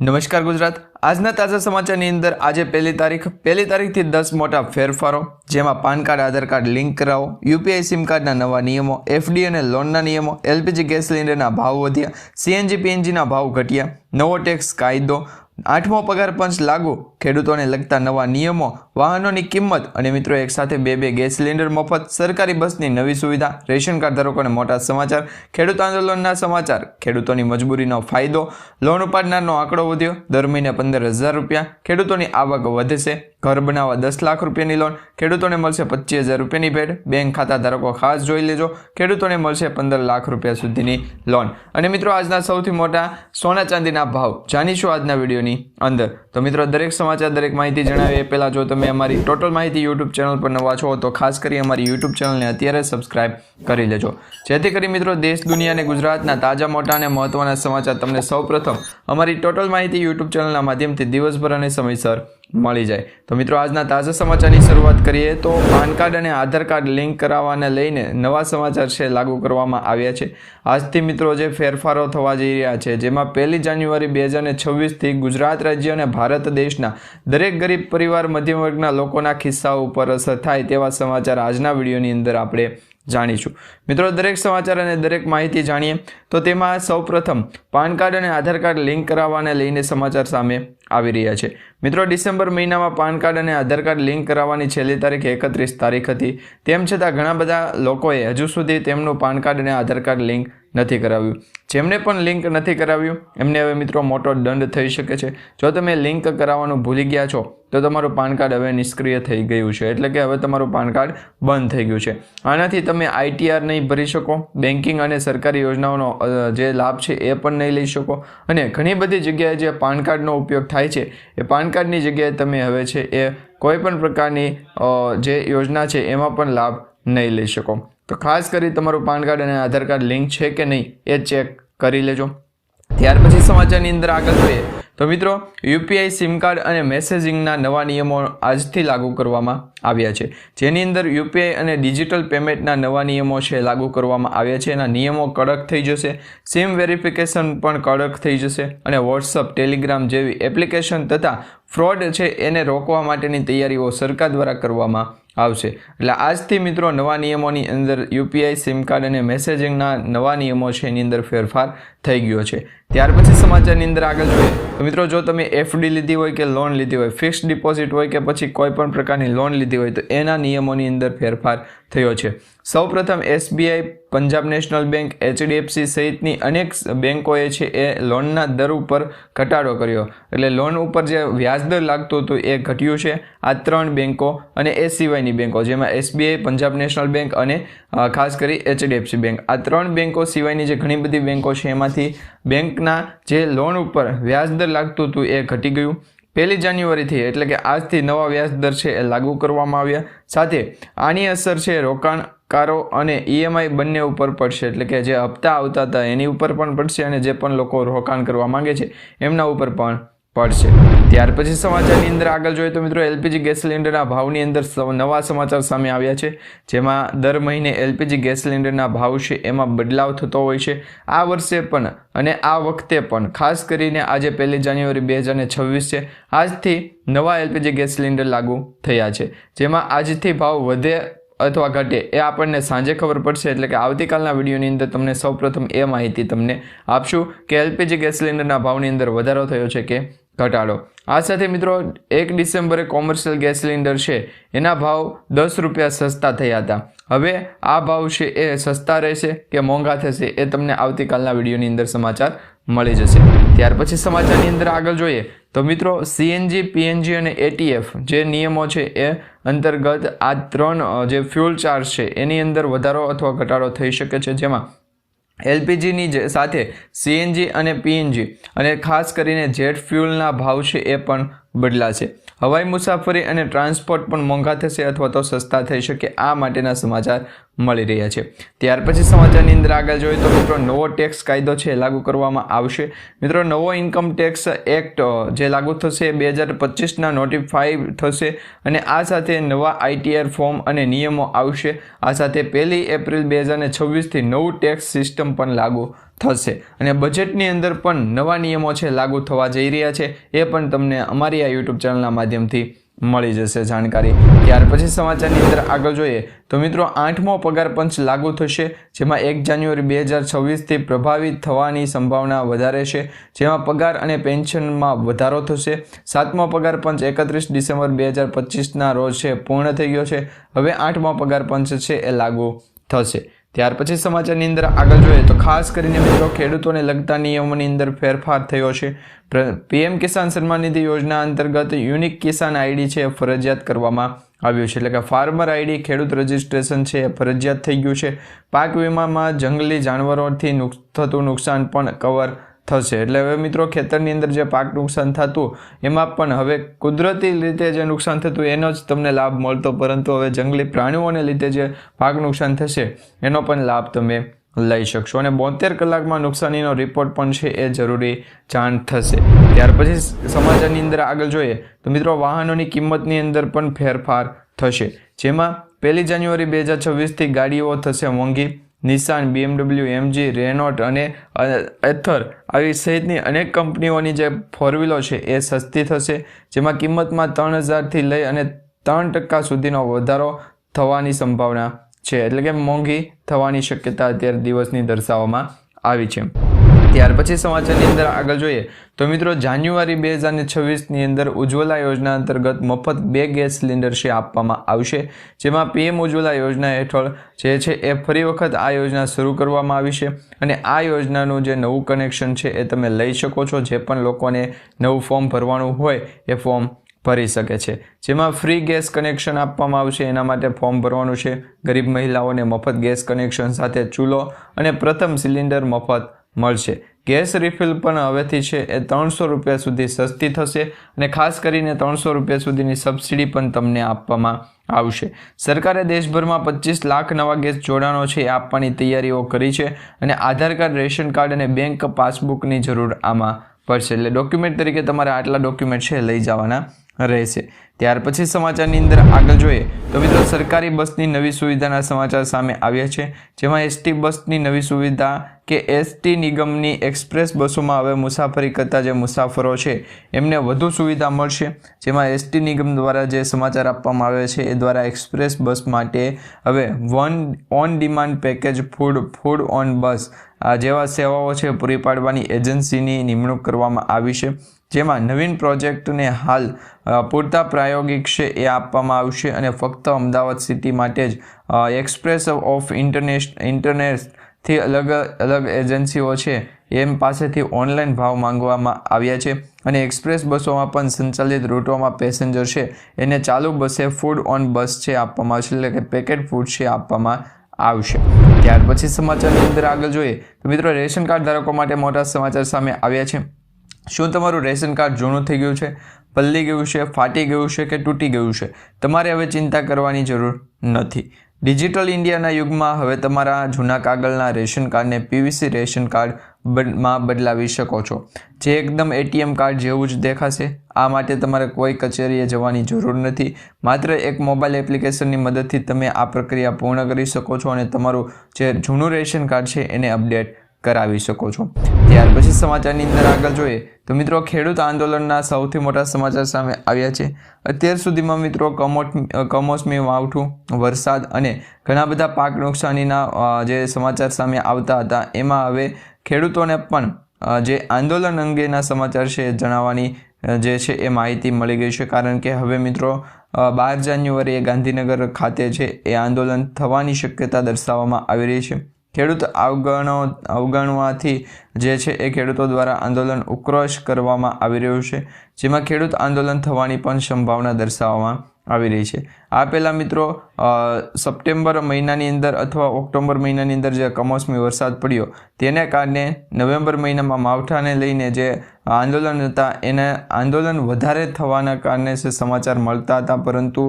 નમસ્કાર ગુજરાત. આજના તાજા સમાચારની અંદર આજે પહેલી તારીખ, પહેલી તારીખથી દસ મોટા ફેરફારો, જેમાં PAN card, Aadhaar card link કરાવો, યુપીઆઈ સિમ કાર્ડના નવા નિયમો, એફડી અને લોનના નિયમો, એલપીજી ગેસ સિલિન્ડરના ભાવ વધ્યા, સીએનજી પીએનજીના ભાવ ઘટ્યા, નવો ટેક્સ કાયદો આઠમો પગાર પંચ લાગુ. ખેડૂતોને લગતા નવા નિયમો, વાહનોની કિંમત અને મિત્રો એકસાથે બે બે ગેસ સિલિન્ડર મફત, સરકારી બસની નવી સુવિધા, રેશન કાર્ડ ધારકોને મોટા સમાચાર, ખેડૂત આંદોલનના સમાચાર, ખેડૂતોની મજબૂરીનો ફાયદો, લોન ઉપાડનારનો આંકડો વધ્યો, દર મહિને પંદર હજાર રૂપિયા. ખેડૂતોની આવક વધશે, ઘર બનાવવા દસ લાખ રૂપિયાની લોન, ખેડૂતોને મળશે પચીસ હજાર રૂપિયાની ભેટ, બેંક ખાતા ધારકો ખાસ જોઈ લેજો, ખેડૂતોને મળશે પંદર લાખ રૂપિયા સુધીની લોન. અને મિત્રો આજના સૌથી મોટા સોના ચાંદીના ભાવ, જાણીશું આજના વિડીયોની અંદર. તો મિત્રો, દરેક સમાચાર, દરેક માહિતી જણાવીએ. એ પહેલાં જો તમે અમારી ટોટલ માહિતી યુટ્યુબ ચેનલ પર નવા છો, તો ખાસ કરી અમારી યુટ્યુબ ચેનલને અત્યારે સબસ્ક્રાઇબ કરી લેજો. જેથી કરી મિત્રો, દેશ, દુનિયા અને ગુજરાતના તાજા, મોટા અને મહત્વના સમાચાર તમને સૌપ્રથમ અમારી ટોટલ માહિતી યુટ્યુબ ચેનલના માધ્યમથી દિવસભર અને સમયસર મળી જાય. તો મિત્રો, આજના તાજા સમાચારની શરૂઆત કરીએ તો પાન કાર્ડ અને આધાર કાર્ડ લિંક કરાવવાને લઈને નવા સમાચાર છે લાગુ કરવામાં આવ્યા છે. આજથી મિત્રો જે ફેરફારો થવા જઈ રહ્યા છે, જેમાં પહેલી જાન્યુઆરી બે હજાર છવ્વીસથી ગુજરાત રાજ્ય અને ભારત દેશના દરેક ગરીબ પરિવાર મધ્યમ વર્ગના લોકોના ખિસ્સા ઉપર અસર થાય તેવા સમાચાર આજના વિડીયોની અંદર આપણે જાણીશું. મિત્રો, દરેક સમાચાર અને દરેક માહિતી જાણીએ તો તેમાં સૌપ્રથમ પાન કાર્ડ અને આધાર કાર્ડ લિંક કરાવવાને લઈને સમાચાર સામે આવી રહ્યા છે. મિત્રો, ડિસેમ્બર મહિનામાં પાન કાર્ડ અને આધાર કાર્ડ લિંક કરાવવાની છેલ્લી તારીખ એકત્રીસ તારીખ હતી. તેમ છતાં ઘણા બધા લોકોએ હજુ સુધી તેમનું પાન કાર્ડ અને આધાર કાર્ડ લિંક નથી કરાવ્યું. જેમને પણ લિંક નથી કરાવ્યું, એમને હવે મિત્રો મોટો દંડ થઈ શકે છે. જો તમે લિંક કરાવવાનું ભૂલી ગયા છો, તો તમારું પાન કાર્ડ હવે નિષ્ક્રિય થઈ ગયું છે. એટલે કે હવે તમારું પાન કાર્ડ બંધ થઈ ગયું છે. આનાથી તમે આઈટીઆર નહીં ભરી શકો, બેન્કિંગ અને સરકારી યોજનાઓનો જે લાભ છે એ પણ નહીં લઈ શકો. અને ઘણી બધી જગ્યાએ જે પાન કાર્ડનો ઉપયોગ થાય છે, એ પાન કાર્ડની જગ્યાએ તમે હવે છે એ કોઈ પણ પ્રકારની જે યોજના છે એમાં પણ લાભ નહીં લઈ શકો. તો ખાસ કરી તમારું પાન કાર્ડ અને આધાર કાર્ડ લિંક છે કે નહીં એ ચેક કરી લેજો. ત્યાર પછી સમાચારની અંદર આગળ જોઈએ. તો મિત્રો, યુપીઆઈ સિમ કાર્ડ અને મેસેજિંગના નવા નિયમો આજથી લાગુ કરવામાં આવ્યા છે. જેની અંદર યુપીઆઈ અને ડિજિટલ પેમેન્ટના નવા નિયમો છે લાગુ કરવામાં આવ્યા છે. એના નિયમો કડક થઈ જશે. સિમ વેરિફિકેશન પણ કડક થઈ જશે અને વોટ્સઅપ, ટેલિગ્રામ જેવી એપ્લિકેશન તથા ફ્રોડ છે એને રોકવા માટેની તૈયારીઓ સરકાર દ્વારા કરવામાં આવશે. એટલે આજથી મિત્રો નવા નિયમોની અંદર યુપીઆઈ, સિમ કાર્ડ અને મેસેજિંગના નવા નિયમો છે, એની અંદર ફેરફાર થઈ ગયો છે. ત્યાર પછી સમાચારની અંદર આગળ જોઈએ. તો મિત્રો, જો તમે એફડી લીધી હોય કે લોન લીધી હોય ફિક્સ ડિપોઝિટ હોય કે પછી કોઈ પણ પ્રકારની લોન લીધી હોય, તો એના નિયમોની અંદર ફેરફાર થયો છે. સૌપ્રથમ SBI Punjab national bank HDFC સહિતની અનેક બેન્કોએ છે એ લોનના દર ઉપર ઘટાડો કર્યો. એટલે લોન ઉપર જે વ્યાજદર લાગતું હતું એ ઘટ્યું છે. આ ત્રણ બેન્કો અને એ સિવાયની બેન્કો જેમાં એસબીઆઈ, પંજાબ નેશનલ બેંક અને ખાસ કરી એચડીએફસી બેંક. આ ત્રણ બેન્કો સિવાયની જે ઘણી બધી બેન્કો છે એમાંથી બેંકના જે લોન ઉપર વ્યાજદર લાગતું હતું એ ઘટી ગયું. પહેલી જાન્યુઆરીથી એટલે કે આજથી નવા વ્યાજદર છે એ લાગુ કરવામાં આવ્યા. સાથે આની અસર છે રોકાણકારો અને ઈએમઆઈ બંને ઉપર પડશે. એટલે કે જે હપ્તા આવતા હતા એની ઉપર પણ પડશે અને જે પણ લોકો રોકાણ કરવા માંગે છે એમના ઉપર પણ પડશે. ત્યાર પછી સમાચારની અંદર આગળ જોઈએ તો મિત્રો એલપીજી ગેસ સિલિન્ડરના ભાવની અંદર નવા સમાચાર સામે આવ્યા છે. જેમાં દર મહિને એલપીજી ગેસ સિલિન્ડરના ભાવ છે એમાં બદલાવ થતો હોય છે. આ વર્ષે પણ અને આ વખતે પણ ખાસ કરીને આજે પહેલી જાન્યુઆરી બે હજાર છવ્વીસ છે. આજથી નવા એલપીજી ગેસ સિલિન્ડર લાગુ થયા છે. જેમાં આજથી ભાવ વધે અથવા ઘટે એ આપણને સાંજે ખબર પડશે. એટલે કે આવતીકાલના વિડીયોની અંદર તમને સૌપ્રથમ એ માહિતી તમને આપશું કે એલપીજી ગેસ સિલિન્ડરના ભાવની અંદર વધારો થયો છે કે ઘટાડો. આ સાથે મિત્રો, એક ડિસેમ્બરે કોમર્શિયલ ગેસ સિલિન્ડર છે. એના ભાવ દસ રૂપિયા સસ્તા થયા હતા. હવે આ ભાવ છે એ સસ્તા રહેશે કે મોંઘા થશે એ તમને આવતીકાલના વિડીયોની અંદર સમાચાર મળી જશે. ત્યાર પછી સમાચારની અંદર આગળ જોઈએ તો મિત્રો સીએનજી પીએનજી અને એટીએફ જે નિયમો છે એ અંતર્ગત આ ત્રણ જે ફ્યુલ ચાર્જ છે, એની અંદર વધારો અથવા ઘટાડો થઈ શકે છે. જેમાં એલપીજીની સાથે સીએનજી અને પીએનજી અને ખાસ કરીને જેટ ફ્યુલના ભાવ છે એ પણ બદલાશે. હવાઈ મુસાફરી અને ટ્રાન્સપોર્ટ પણ મોંઘા થશે અથવા તો સસ્તા થઈ શકે, આ માટેના સમાચાર મળી રહ્યા છે. ત્યાર પછી સમાચારની અંદર આગળ જોઈએ તો મિત્રો નવો ટેક્સ કાયદો છે લાગુ કરવામાં આવશે. મિત્રો નવો ઇન્કમ ટેક્સ એક્ટ જે લાગુ થશે બે હજાર પચીસના નોટિફાઈ થશે અને આ સાથે નવા આઈટીઆર ફોર્મ અને નિયમો આવશે. આ સાથે પહેલી એપ્રિલ બે હજાર છવ્વીસથી નવું ટેક્સ સિસ્ટમ પણ લાગુ થશે. અને બજેટની અંદર પણ નવા નિયમો છે લાગુ થવા જઈ રહ્યા છે. એ પણ તમને અમારી આ યુટ્યુબ ચેનલના માધ્યમથી મળી જશે જાણકારી. ત્યાર પછી સમાચારની અંદર આગળ જોઈએ તો મિત્રો આઠમો પગાર પંચ લાગુ થશે, જેમાં એક જાન્યુઆરી બે હજાર છવ્વીસથી પ્રભાવિત થવાની સંભાવના વધારે છે, જેમાં પગાર અને પેન્શનમાં વધારો થશે. સાતમો પગાર પંચ એકત્રીસ ડિસેમ્બર બે હજાર પચીસના રોજ છે, પૂર્ણ થઈ ગયો છે. હવે આઠમો પગાર પંચ છે, એ લાગુ થશે. ત્યાર પછી સમાચારની અંદર આગળ જોઈએ તો ખાસ કરીને મિત્રો ખેડૂતોને લગતા નિયમોની અંદર ફેરફાર થયો છે. પીએમ કિસાન સન્માન નિધિ યોજના અંતર્ગત યુનિક કિસાન આઈડી છે ફરજિયાત કરવામાં આવ્યું છે. એટલે કે ફાર્મર આઈડી, ખેડૂત રજિસ્ટ્રેશન છે ફરજિયાત થઈ ગયું છે. પાક વીમામાં જંગલી જાનવરોથી થતું નુકસાન પણ કવર થશે. એટલે હવે મિત્રો, ખેતરની અંદર જે પાક નુકસાન થતું, એમાં પણ હવે કુદરતી રીતે જે નુકસાન થતું, એનો જ તમને લાભ મળતો. પરંતુ હવે જંગલી પ્રાણીઓને લીધે જે પાક નુકસાન થશે, એનો પણ લાભ તમે લઈ શકશો. અને બોતેર કલાકમાં નુકસાનીનો રિપોર્ટ પણ છે, એ જરૂરી જાણ થશે. ત્યાર પછી સમાચારની અંદર આગળ જોઈએ, તો મિત્રો, વાહનોની કિંમતની અંદર પણ ફેરફાર થશે. જેમાં પહેલી જાન્યુઆરી બે હજાર છવ્વીસથી ગાડીઓ થશે મોંઘી નિશાન બીએમડબલ્યુ એમજી રેનોટ અને એથર આવી સહિતની અનેક કંપનીઓની જે ફોર વ્હીલો છે એ સસ્તી થશે, જેમાં કિંમતમાં ત્રણ હજારથી લઈ અને ત્રણ ટકા સુધીનો વધારો થવાની સંભાવના છે. એટલે કે મોંઘી થવાની શક્યતા અત્યારે દિવસની દર્શાવવામાં આવી છે. ત્યાર પછી સમાચારની અંદર આગળ જોઈએ તો મિત્રો, જાન્યુઆરી બે હજાર છવ્વીસની અંદર ઉજ્જવલા યોજના અંતર્ગત મફત બે ગેસ સિલિન્ડર છે આપવામાં આવશે? જેમાં પીએમ ઉજ્જવલા યોજના હેઠળ જે છે એ ફરી વખત આ યોજના શરૂ કરવામાં આવી છે અને આ યોજનાનું જે નવું કનેક્શન છે એ તમે લઈ શકો છો. જે પણ લોકોને નવું ફોર્મ ભરવાનું હોય એ ફોર્મ ભરી શકે છે. જેમાં ફ્રી ગેસ કનેક્શન આપવામાં આવશે, એના માટે ફોર્મ ભરવાનું છે. ગરીબ મહિલાઓને મફત ગેસ કનેક્શન સાથે ચૂલો અને પ્રથમ સિલિન્ડર મફત મળશે. ગેસ રિફિલ પણ હવેથી છે એ ત્રણસો રૂપિયા સુધી સસ્તી થશે અને ખાસ કરીને ત્રણસો રૂપિયા સુધીની સબસિડી પણ તમને આપવામાં આવશે. સરકારે દેશભરમાં પચીસ લાખ નવા ગેસ જોડાણો છે એ આપવાની તૈયારીઓ કરી છે અને આધાર કાર્ડ, રેશન કાર્ડ અને બેંક પાસબુકની જરૂર આમાં પડશે. એટલે ડોક્યુમેન્ટ તરીકે તમારે આટલા ડોક્યુમેન્ટ છે લઈ જવાના રહેશે. ત્યાર પછી સમાચારની અંદર આગળ જોઈએ. તો મિત્રો સરકારી બસની નવી સુવિધાના સમાચાર સામે આવ્યા છે, જેમાં એસટી બસની નવી સુવિધા કે એસટી નિગમની એક્સપ્રેસ બસોમાં હવે મુસાફરી કરતા જે મુસાફરો છે, એમને વધુ સુવિધા મળશે. જેમાં એસટી નિગમ દ્વારા જે સમાચાર આપવામાં આવ્યા છે, એ દ્વારા એક્સપ્રેસ બસ માટે હવે one, on demand package food food on bus, આ જેવા સેવાઓ છે, પૂરી પાડવાની એજન્સીની નિમણૂક કરવામાં આવી છે. જેમાં નવીન પ્રોજેક્ટને હાલ પૂરતા પ્રાયોગિક છે એ આપવામાં આવશે અને ફક્ત અમદાવાદ સિટી માટે જ એક્સપ્રેસ ઓફ ઇન્ટરનેશ ઇન્ટરનેટથી અલગ અલગ એજન્સીઓ છે એમ પાસેથી ઓનલાઈન ભાવ માંગવામાં આવ્યા છે અને એક્સપ્રેસ બસોમાં પણ સંચાલિત રૂટોમાં પેસેન્જર છે. એને ચાલુ બસે ફૂડ ઓન બસ છે આપવામાં આવશે, એટલે કે પેકેટ ફૂડ છે આપવામાં આવશે. ત્યાર પછી સમાચારની અંદર આગળ જોઈએ તો મિત્રો, રેશન કાર્ડ ધારકો માટે મોટા સમાચાર સામે આવ્યા છે. શું તમારું રેશન કાર્ડ જૂનું થઈ ગયું છે? પલ્લી ગયું છે, ફાટી ગયું છે કે તૂટી ગયું છે? તમારે હવે ચિંતા કરવાની જરૂર નથી. ડિજિટલ ઇન્ડિયાના યુગમાં હવે તમારા જૂના કાગળના રેશન કાર્ડને પીવીસી રેશન કાર્ડમાં બદલાવી શકો છો. જે એકદમ એટીએમ કાર્ડ જેવું જ દેખાશે. આ માટે તમારે કોઈ કચેરીએ જવાની જરૂર નથી. માત્ર એક મોબાઈલ એપ્લિકેશનની મદદથી તમે આ પ્રક્રિયા પૂર્ણ કરી શકો છો અને તમારું જે જૂનું રેશન કાર્ડ છે એને અપડેટ કરાવી શકો છો. ત્યાર પછી સમાચારની અંદર આગળ જોઈએ તો મિત્રો ખેડૂત આંદોલનના સૌથી મોટા સમાચાર સામે આવ્યા છે. અત્યાર સુધીમાં મિત્રો કમોટ કમોસમી માવઠું, વરસાદ અને ઘણા બધા પાક નુકસાનીના જે સમાચાર સામે આવતા હતા, એમાં હવે ખેડૂતોને પણ જે આંદોલન અંગેના સમાચાર છે જણાવવાની જે છે એ માહિતી મળી ગઈ છે. કારણ કે હવે મિત્રો બાર જાન્યુઆરીએ ગાંધીનગર ખાતે છે એ આંદોલન થવાની શક્યતા દર્શાવવામાં આવી રહી છે. ખેડૂત અવગણો, અવગણવાથી જે છે એ ખેડૂતો દ્વારા આંદોલન ઉક્રોશ કરવામાં આવી રહ્યું છે. જેમાં ખેડૂત આંદોલન થવાની પણ સંભાવના દર્શાવવામાં આવી રહી છે. આ પહેલાં મિત્રો સપ્ટેમ્બર મહિનાની અંદર અથવા ઓક્ટોબર મહિનાની અંદર જે કમોસમી વરસાદ પડ્યો, તેને કારણે નવેમ્બર મહિનામાં માવઠાને લઈને જે આંદોલન હતા, એને આંદોલન વધારે થવાના કારણે સમાચાર મળતા હતા, પરંતુ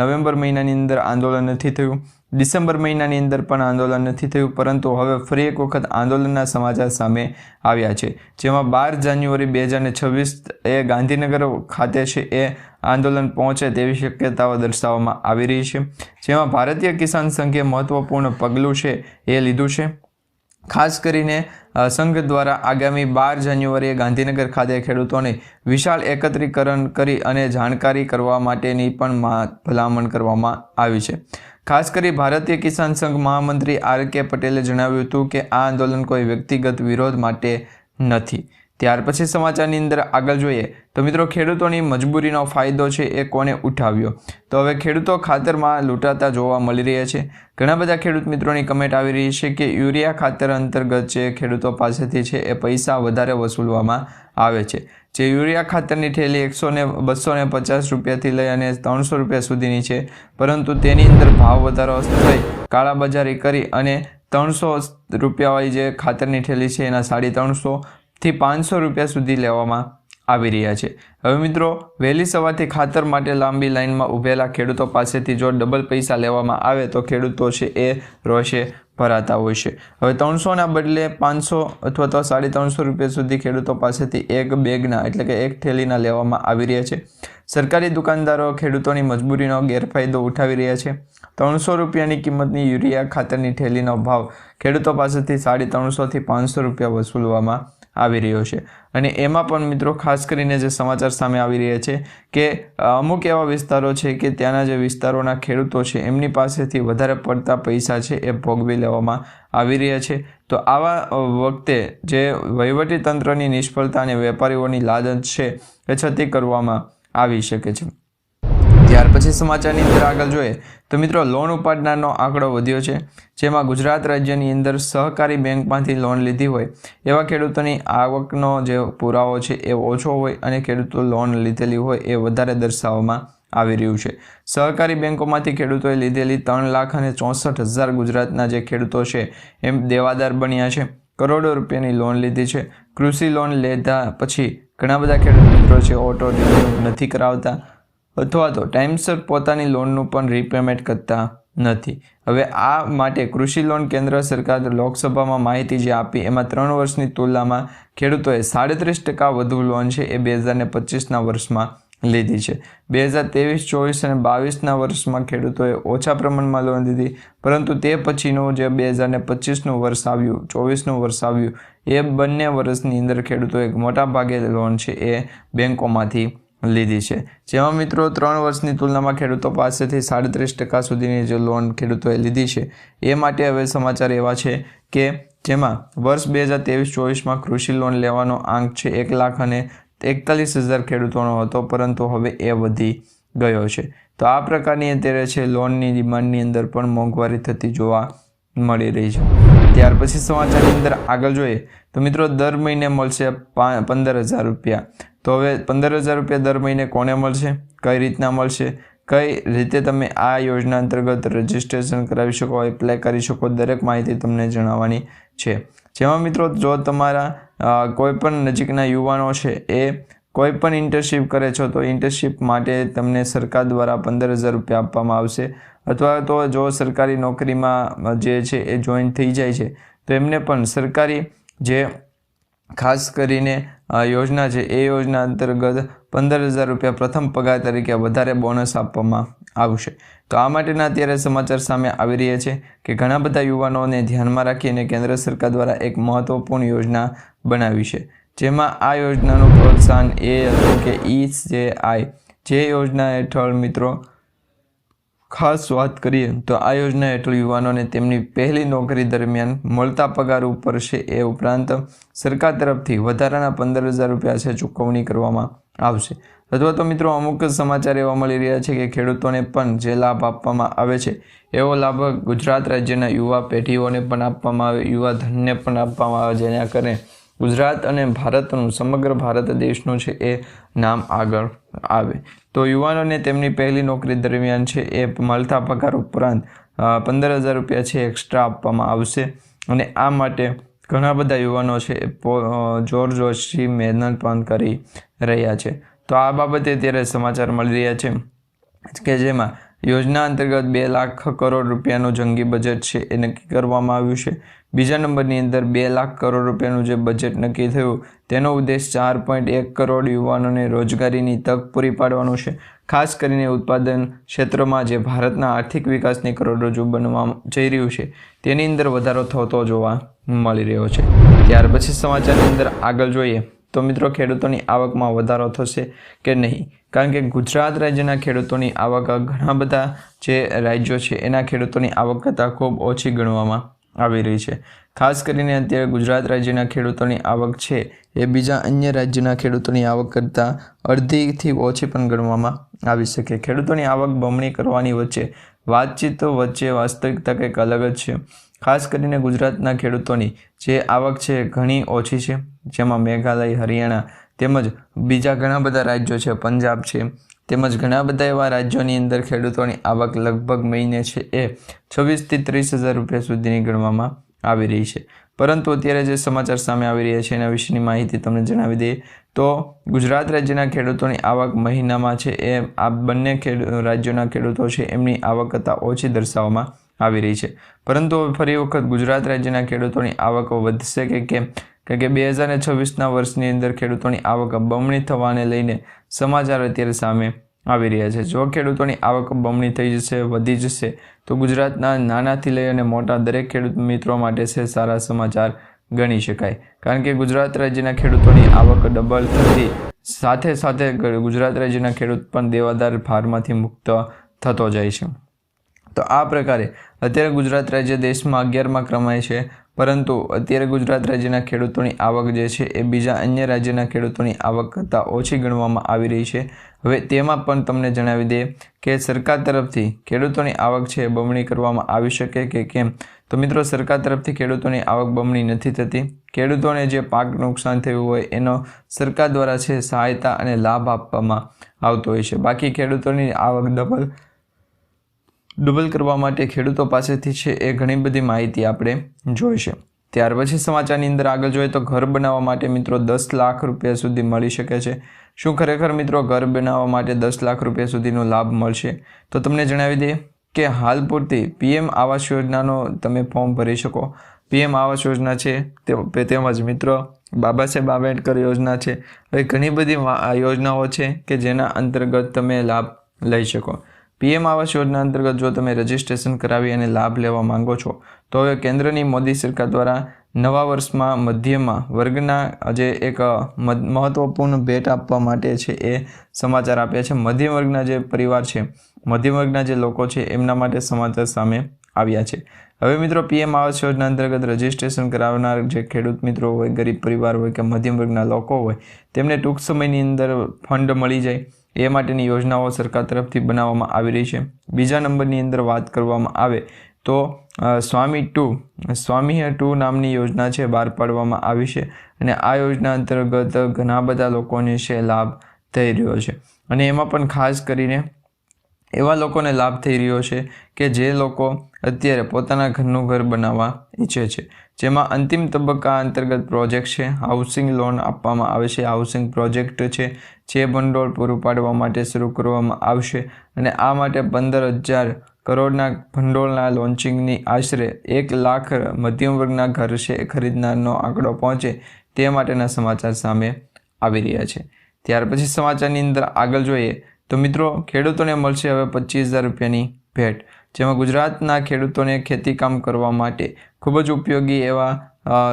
નવેમ્બર મહિનાની અંદર આંદોલન નથી થયું. ડિસેમ્બર મહિનાની અંદર પણ આંદોલન નથી થયું, પરંતુ હવે ફરી એક વખત આંદોલનના સમાચાર સામે આવ્યા છે, જેમાં બાર જાન્યુઆરી બે હજાર છવ્વીસ એ ગાંધીનગર ખાતે છે, એ આંદોલન પહોંચે તેવી શક્યતાઓ દર્શાવવામાં આવી રહી છે, જેમાં ભારતીય કિસાન સંઘે મહત્વપૂર્ણ પગલું છે એ લીધું છે. ખાસ કરીને સંઘ દ્વારા આગામી બાર જાન્યુઆરીએ ગાંધીનગર ખાતે ખેડૂતોને વિશાળ એકત્રીકરણ કરી અને જાણકારી કરવા માટેની પણ ભલામણ કરવામાં આવી છે. ખાસ કરી ભારતીય કિસાન સંઘ મહામંત્રી આર કે પટેલે જણાવ્યું હતું કે, આ આંદોલન કોઈ વ્યક્તિગત વિરોધ માટે નથી. ત્યાર પછી સમાચારની અંદર આગળ જોઈએ તો મિત્રો ખેડૂતોની મજબૂરીનો ફાયદો છે એ કોને ઉઠાવ્યો? તો હવે ખેડૂતો ખાતરમાં લૂંટાતા જોવા મળી રહ્યા છે. ઘણા બધા ખેડૂત મિત્રોની કમેન્ટ આવી રહી છે કે યુરિયા ખાતર અંતર્ગત જે ખેડૂતો પાસેથી છે એ પૈસા વધારે વસૂલવામાં આવે છે. જે યુરિયા ખાતરની થેલી એકસો ને બસો ને પચાસ રૂપિયાથી લઈ અને ત્રણસો રૂપિયા સુધીની છે, પરંતુ તેની અંદર ભાવ વધારો થઈ કાળાબજારી કરી અને ત્રણસો રૂપિયાવાળી જે ખાતરની થેલી છે એના સાડી ત્રણસો થી પાંચસો રૂપિયા સુધી લેવામાં આવી રહ્યા છે. હવે મિત્રો, વહેલી સવારથી ખાતર માટે લાંબી લાઇનમાં ઊભેલા ખેડૂતો પાસેથી જો ડબલ પૈસા લેવામાં આવે તો ખેડૂતો છે એ રોષે ભરાતા હોય છે. હવે ત્રણસોના બદલે પાંચસો અથવા તો સાડી ત્રણસો રૂપિયા સુધી ખેડૂતો પાસેથી એક બેગના એટલે કે એક થેલીના લેવામાં આવી રહ્યા છે. સરકારી દુકાનદારો ખેડૂતોની મજબૂરીનો ગેરફાયદો ઉઠાવી રહ્યા છે. ત્રણસો રૂપિયાની કિંમતની યુરિયા ખાતરની થેલીનો ભાવ ખેડૂતો પાસેથી સાડી ત્રણસોથી પાંચસો રૂપિયા વસૂલવામાં આવી રહ્યો છે. અને એમાં પણ મિત્રો ખાસ કરીને જે સમાચાર સામે આવી રહ્યા છે કે અમુક એવા વિસ્તારો છે કે ત્યાંના જે વિસ્તારોના ખેડૂતો છે, એમની પાસેથી વધારે પડતા પૈસા છે એ ભોગવી લેવામાં આવી રહ્યા છે. તો આવા વખતે જે વહીવટી તંત્રની નિષ્ફળતા અને વેપારીઓની લાલચ છે એ છતી કરવામાં આવી શકે છે. પછી સમાચારની અંદર આગળ જોઈએ તો મિત્રો લોન ઉપાડનારનો આંકડો વધ્યો છે, જેમાં ગુજરાત રાજ્યની અંદર સહકારી બેંકમાંથી લોન લીધી હોય એવા ખેડૂતોની આવકનો જે પુરાવો છે એ ઓછો હોય અને ખેડૂતો લોન લીધેલી હોય એ વધારે દર્શાવવામાં આવી રહ્યું છે. સહકારી બેંકોમાંથી ખેડૂતોએ લીધેલી ત્રણ લાખ અને ચોસઠ હજાર ગુજરાતના જે ખેડૂતો છે એમ દેવાદાર બન્યા છે. કરોડો રૂપિયાની લોન લીધી છે. કૃષિ લોન લેતા પછી ઘણા બધા ખેડૂત મિત્રો છે ઓટો નથી કરાવતા. અથવા તો ટાઈમસર પોતાની લોનનું પણ રીપેમેન્ટ કરતા નથી. હવે આ માટે કૃષિ લોન કેન્દ્ર સરકાર લોકસભામાં માહિતી જે આપી, એમાં ત્રણ વર્ષની તુલનામાં ખેડૂતોએ સાડત્રીસ ટકા વધુ લોન છે એ બે હજારને પચીસના વર્ષમાં લીધી છે. બે હજાર ત્રેવીસ, ચોવીસ અને બાવીસના વર્ષમાં ખેડૂતોએ ઓછા પ્રમાણમાં લોન લીધી, પરંતુ તે પછીનું જે બે હજારને પચીસનું વર્ષ આવ્યું, ચોવીસનું વર્ષ આવ્યું, એ બંને વર્ષની અંદર ખેડૂતોએ મોટા ભાગે લોન છે એ બેંકોમાંથી લીધી છે. જેમાં મિત્રો ત્રણ વર્ષની તુલનામાં ખેડૂતો પાસેથી સાડત્રીસ ટકા સુધીની જે લોન ખેડૂતોએ લીધી છે, એ માટે હવે સમાચાર એવા છે કે જેમાં વર્ષ બે હજાર ત્રેવીસ ચોવીસમાં કૃષિ લોન લેવાનો આંક છે એક લાખ અને એકતાલીસ હજાર ખેડૂતોનો હતો, પરંતુ હવે એ વધી ગયો છે. તો આ પ્રકારની અત્યારે છે લોનની ડિમાન્ડની અંદર પણ મોંઘવારી થતી જોવા મળી રહી છે. ત્યાર પછી સમાચારની અંદર આગળ જોઈએ તો મિત્રો દર મહિને મળશે પંદર હજાર રૂપિયા. તો હવે પંદર હજાર રૂપિયા દર મહિને કોને મળશે? કઈ રીતના મળશે? કઈ રીતે તમે આ યોજના અંતર્ગત રજિસ્ટ્રેશન કરાવી શકો, એપ્લાય કરી શકો, દરેક માહિતી તમને જણાવવાની છે. જેમાં મિત્રો જો તમારા કોઈપણ કોઈ પણ નજીકના યુવાનો છે એ કોઈ પણ ઇન્ટર્નશીપ કરે છો તો ઇન્ટર્નશીપ માટે તમને સરકાર દ્વારા પંદર હજાર રૂપિયા આપવામાં આવશે. અથવા તો જો સરકારી નોકરીમાં જે છે એ જોઈન થઈ જાય છે, તો એમને પણ સરકારી જે ખાસ કરીને યોજના છે, એ યોજના અંતર્ગત પંદર હજાર રૂપિયા પ્રથમ પગાર તરીકે વધારે બોનસ આપવામાં આવશે. તો આ માટેના અત્યારે સમાચાર સામે આવી રહ્યા છે કે ઘણા બધા યુવાનોને ધ્યાનમાં રાખીને કેન્દ્ર સરકાર દ્વારા એક મહત્વપૂર્ણ યોજના બનાવી છે. જેમાં આ યોજનાનું પ્રોત્સાહન એ હતું કે ઈ જે આઈ, જે યોજના હેઠળ મિત્રો ખાસ વાત કરીએ તો આ યોજના હેઠળ યુવાનોને તેમની પહેલી નોકરી દરમિયાન મળતા પગાર ઉપર છે એ ઉપરાંત સરકાર તરફથી વધારાના પંદર હજાર રૂપિયા છે ચૂકવણી કરવામાં આવશે. અથવા તો મિત્રો અમુક સમાચાર એવા મળી રહ્યા છે કે ખેડૂતોને પણ જે લાભ આપવામાં આવે છે, એવો લાભ ગુજરાત રાજ્યના યુવા પેઢીઓને પણ આપવામાં આવે, યુવા ધનને પણ આપવામાં આવે, જેના કારણે ગુજરાત અને ભારતનું, સમગ્ર ભારત દેશનું છે એ નામ આગળ આવે. તો યુવાનોને તેમની પહેલી નોકરી દરમિયાન છે એ મળતા પગાર ઉપરાંત પંદર હજાર રૂપિયા છે એક્સ્ટ્રા આપવામાં આવશે. અને આ માટે ઘણા બધા યુવાનો છે એ જોશથી મહેનત પણ કરી રહ્યા છે. તો આ બાબતે અત્યારે સમાચાર મળી રહ્યા છે કે જેમાં યોજના અંતર્ગત બે લાખ કરોડ રૂપિયાનું જંગી બજેટ છે એ નક્કી કરવામાં આવ્યું છે. બીજા નંબરની અંદર બે લાખ કરોડ રૂપિયાનું જે બજેટ નક્કી થયું, તેનો ઉદ્દેશ ચાર પોઈન્ટ એક કરોડ યુવાનોને રોજગારીની તક પૂરી પાડવાનું છે. ખાસ કરીને ઉત્પાદન ક્ષેત્રમાં જે ભારતના આર્થિક વિકાસની કરોડરજ્જુ બનવા જઈ રહ્યું છે, તેની અંદર વધારો થતો જોવા મળી રહ્યો છે. ત્યાર પછી સમાચારની અંદર આગળ જોઈએ, તો મિત્રો ખેડૂતોની આવકમાં વધારો થશે કે નહીં? કારણ કે ગુજરાત રાજ્યના ખેડૂતોની આવક ઘણા બધા જે રાજ્યો છે, એના ખેડૂતોની આવક કરતાં ખૂબ ઓછી ગણવામાં આવી રહી છે. ખાસ કરીને અત્યારે ગુજરાત રાજ્યના ખેડૂતોની આવક છે એ બીજા અન્ય રાજ્યના ખેડૂતોની આવક કરતાં અડધીથી ઓછી પણ ગણવામાં આવી શકે. ખેડૂતોની આવક બમણી કરવાની વચ્ચે વાતચીત વચ્ચે વાસ્તવિકતા કંઈક અલગ જ છે. ખાસ કરીને ગુજરાતના ખેડૂતોની જે આવક છે ઘણી ઓછી છે. જેમાં મેઘાલય, હરિયાણા તેમજ બીજા ઘણા બધા રાજ્યો છે. પંજાબ છે તેમજ ઘણા બધા એવા રાજ્યોની અંદર ખેડૂતોની આવક લગભગ મહિને છે એ છવ્વીસથી ત્રીસ હજાર રૂપિયા સુધીની ગણવામાં આવી રહી છે. પરંતુ અત્યારે જે સમાચાર સામે આવી રહ્યા છે એના વિશેની માહિતી તમને જણાવી દઈએ તો ગુજરાત રાજ્યના ખેડૂતોની આવક મહિનામાં છે એ આ બંને રાજ્યોના ખેડૂતો છે એમની આવક કરતાં ઓછી દર્શાવવામાં આવી રહી છે. પરંતુ ફરી વખત ગુજરાત રાજ્યના ખેડૂતોની આવક વધશે કે કેમ? કારણ કે બે હજાર છવ્વીસના વર્ષની અંદર ખેડૂતોની આવક બમણી થવાને લઈને સમાચાર અત્યારે સામે આવી રહ્યા છે. જો ખેડૂતોની આવક બમણી થઈ જશે, વધી જશે, તો ગુજરાતના નાનાથી લઈ અને મોટા દરેક ખેડૂત મિત્રો માટે છે સારા સમાચાર ગણી શકાય. કારણ કે ગુજરાત રાજ્યના ખેડૂતોની આવક ડબલ થતી સાથે સાથે ગુજરાત રાજ્યના ખેડૂત પણ દેવાદાર ભારમાંથી મુક્ત થતો જાય છે. તો આ પ્રકારે અત્યારે ગુજરાત રાજ્ય દેશમાં અગિયારમાં ક્રમાય છે. પરંતુ અત્યારે ગુજરાત રાજ્યના ખેડૂતોની આવક જે છે એ બીજા અન્ય રાજ્યના ખેડૂતોની આવક કરતાં ઓછી ગણવામાં આવી રહી છે. હવે તેમાં પણ તમને જણાવી દઈએ કે સરકાર તરફથી ખેડૂતોની આવક છે એ બમણી કરવામાં આવી શકે કે કેમ? તો મિત્રો, સરકાર તરફથી ખેડૂતોની આવક બમણી નથી થતી. ખેડૂતોને જે પાક નુકસાન થયું હોય એનો સરકાર દ્વારા છે સહાયતા અને લાભ આપવામાં આવતો હોય છે. બાકી ખેડૂતોની આવક ડબલ ડબલ કરવા માટે ખેડૂતો પાસેથી છે એ ઘણી બધી માહિતી આપણે જોઈશે ત્યાર પછી સમાચારની અંદર આગળ જોઈએ તો ઘર બનાવવા માટે મિત્રો દસ લાખ રૂપિયા સુધી મળી શકે છે. શું ખરેખર મિત્રો ઘર બનાવવા માટે દસ લાખ રૂપિયા સુધીનો લાભ મળશે? તો તમને જણાવી દઈએ કે હાલ પૂરતી પીએમ આવાસ યોજનાનો તમે ફોર્મ ભરી શકો. પીએમ આવાસ યોજના છે, તે તેમજ મિત્રો બાબા સાહેબ આંબેડકર યોજના છે. હવે ઘણી બધી યોજનાઓ છે કે જેના અંતર્ગત તમે લાભ લઈ શકો. પીએમ આવાસ યોજના અંતર્ગત જો તમે રજિસ્ટ્રેશન કરાવી અને લાભ લેવા માંગો છો, તો હવે કેન્દ્રની મોદી સરકાર દ્વારા નવા વર્ષમાં મધ્યમાં વર્ગના જે એક મહત્વપૂર્ણ ભેટ આપવા માટે છે એ સમાચાર આપ્યા છે. મધ્યમ વર્ગના જે પરિવાર છે, મધ્યમ વર્ગના જે લોકો છે, એમના માટે સમાચાર સામે આવ્યા છે. હવે મિત્રો, પીએમ આવાસ યોજના અંતર્ગત રજિસ્ટ્રેશન કરાવનાર જે ખેડૂત મિત્રો હોય, ગરીબ પરિવાર હોય કે મધ્યમ વર્ગના લોકો હોય, તેમને ટૂંક સમયની અંદર ફંડ મળી જાય. એ માટેની યોજનાઓ સરકાર તરફથી બનાવવામાં આવી રહી છે. બીજા નંબરની અંદર વાત કરવામાં આવે તો સ્વામી ટુ સ્વામી ટુ નામની યોજના છે, બહાર પાડવામાં આવી છે અને આ યોજના અંતર્ગત ઘણા બધા લોકોને છે લાભ થઈ રહ્યો છે. અને એમાં પણ ખાસ કરીને એવા લોકોને લાભ થઈ રહ્યો છે કે જે લોકો અત્યારે પોતાના ઘરનું ઘર બનાવવા ઈચ્છે છે. જેમાં અંતિમ તબક્કા અંતર્ગત પ્રોજેક્ટ છે. હાઉસિંગ લોન આપવામાં આવે છે. હાઉસિંગ પ્રોજેક્ટ છે જે ભંડોળ પૂરું પાડવા માટે શરૂ કરવામાં આવશે અને આ માટે પંદર હજાર કરોડના ભંડોળના લોન્ચિંગની આશરે એક લાખ મધ્યમ વર્ગના ઘર છે ખરીદનારનો આંકડો પહોંચે તે માટેના સમાચાર સામે આવી રહ્યા છે. ત્યાર પછી સમાચારની અંદર આગળ જોઈએ તો મિત્રો, ખેડૂતોને મળશે હવે પચીસ હજાર રૂપિયાની ભેટ, જેમાં ગુજરાતના ખેડૂતોને ખેતીકામ કરવા માટે ખૂબ જ ઉપયોગી એવા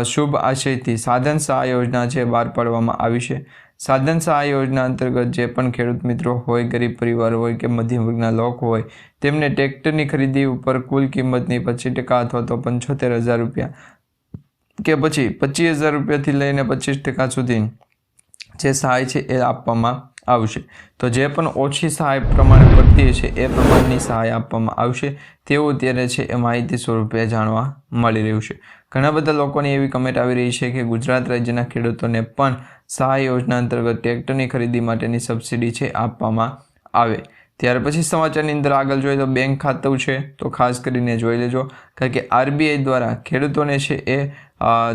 શુભ આશયથી સાધન સહાય યોજના છે બહાર પાડવામાં આવી છે. સાધન સહાય યોજના અંતર્ગત જે પણ ખેડૂત મિત્રો હોય, ગરીબ પરિવાર હોય કે મધ્યમ વર્ગના લોકો હોય, તેમને ટ્રેક્ટરની ખરીદી ઉપર કુલ કિંમતની પચીસ ટકા અથવા તો પંચોતેર હજાર રૂપિયા કે પછી પચીસ હજાર રૂપિયાથી લઈને પચીસ ટકા સુધી જે સહાય છે એ આપવામાં આવશે. તો જે પણ ઓછી સહાય પ્રમાણે પડતી છે, એ પ્રમાણની સહાય આપવામાં આવશે. તેવું અત્યારે છે એ માહિતી સ્વરૂપે જાણવા મળી રહ્યું છે. ઘણા બધા લોકોની એવી કમેન્ટ આવી રહી છે કે ગુજરાત રાજ્યના ખેડૂતોને પણ સહાય યોજના અંતર્ગત ટ્રેક્ટરની ખરીદી માટેની સબસિડી છે આપવામાં આવે. ત્યાર પછી સમાચારની અંદર આગળ જોઈએ તો બેંક ખાતું છે, તો ખાસ કરીને જોઈ લેજો. કારણ કે આરબીઆઈ દ્વારા ખેડૂતોને છે એ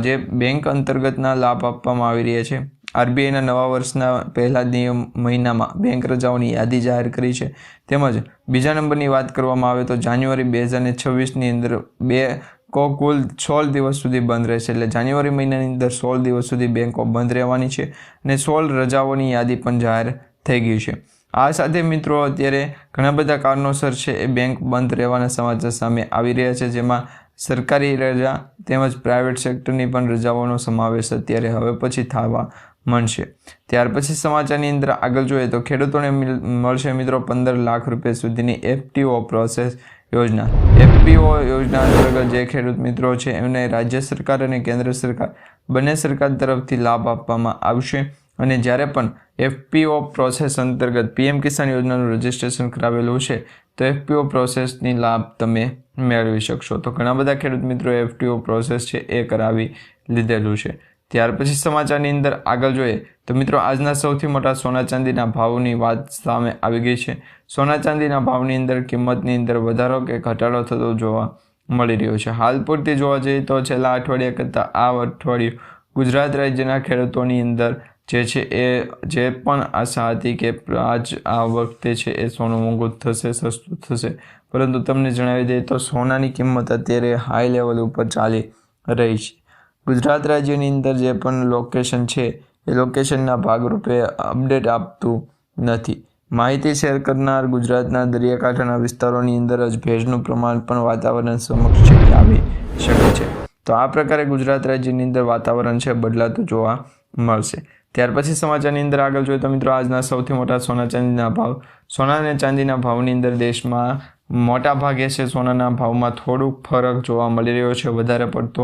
જે બેંક અંતર્ગતના લાભ આપવામાં આવી રહ્યા છે આરબીઆઈના નવા વર્ષના પહેલા નિયમ મહિનામાં બેંક રજાઓની યાદી જાહેર કરી છે. તેમજ બીજા નંબરની વાત કરવામાં આવે તો જાન્યુઆરી બે હજાર છવ્વીસની અંદર બે કો કુલ સોળ દિવસ સુધી બંધ રહેશે. એટલે જાન્યુઆરી મહિનાની અંદર સોળ દિવસ સુધી બેંકો બંધ રહેવાની છે અને સોળ રજાઓની યાદી પણ જાહેર થઈ ગઈ છે. આ સાથે મિત્રો અત્યારે ઘણા બધા કારણોસર છે એ બેંક બંધ રહેવાના સમાચાર સામે આવી રહ્યા છે, જેમાં સરકારી રજા તેમજ પ્રાઇવેટ સેક્ટરની પણ રજાઓનો સમાવેશ અત્યારે હવે પછી થવા મળશે. ત્યાર પછી સમાચારની અંદર આગળ જોઈએ તો ખેડૂતોને મળશે મિત્રો પંદર લાખ રૂપિયા સુધીની એફટીઓ પ્રોસેસ યોજના. એફપીઓ યોજના અંતર્ગત જે ખેડૂત મિત્રો છે, એમને રાજ્ય સરકાર અને કેન્દ્ર સરકાર બંને સરકાર તરફથી લાભ આપવામાં આવશે. અને જ્યારે પણ એફપીઓ પ્રોસેસ અંતર્ગત પીએમ કિસાન યોજનાનું રજિસ્ટ્રેશન કરાવેલું છે, તો એફપીઓ પ્રોસેસની લાભ તમે મેળવી શકશો. તો ઘણા બધા ખેડૂત મિત્રો એફટીઓ પ્રોસેસ છે, એ કરાવી લીધેલું છે. ત્યાર પછી સમાચારની અંદર આગળ જોઈએ તો મિત્રો, આજના સૌથી મોટા સોના ચાંદીના ભાવની વાત સામે આવી ગઈ છે. સોના ચાંદીના ભાવની અંદર કિંમતની અંદર વધારો કે ઘટાડો થતો જોવા મળી રહ્યો છે. હાલ પૂરતી જોવા જઈએ તો છેલ્લા અઠવાડિયા કરતાં આ અઠવાડિયું ગુજરાત રાજ્યના ખેડૂતોની અંદર જે છે એ, જે પણ આશા હતી કે આજ આ વખતે છે એ સોનું મોંઘું થશે, સસ્તું થશે. પરંતુ તમને જણાવી દઈએ તો સોનાની કિંમત અત્યારે હાઈ લેવલ ઉપર ચાલી રહી છે. ગુજરાત રાજ્યની અંદર જે પણ લોકેશન છે, એ લોકેશનના ભાગરૂપે અપડેટ આપતું નથી. માહિતી શેર કરનાર ગુજરાતના દરિયાકાંઠાના વિસ્તારોની અંદર જ ભેજનું પ્રમાણ પણ વાતાવરણ સમક્ષ છે આવી શકે છે. તો આ પ્રકારે ગુજરાત રાજ્યની અંદર વાતાવરણ છે, બદલાતું જોવા મળશે. ત્યાર પછી સમાચારની અંદર આગળ જોઈએ તો મિત્રો, આજના સૌથી મોટા સોના ચાંદીના ભાવ. સોના અને ચાંદીના ભાવની અંદર દેશમાં મોટા ભાગે છે સોનાના ભાવમાં થોડુંક ફરક જોવા મળી રહ્યો છે, વધારે પડતો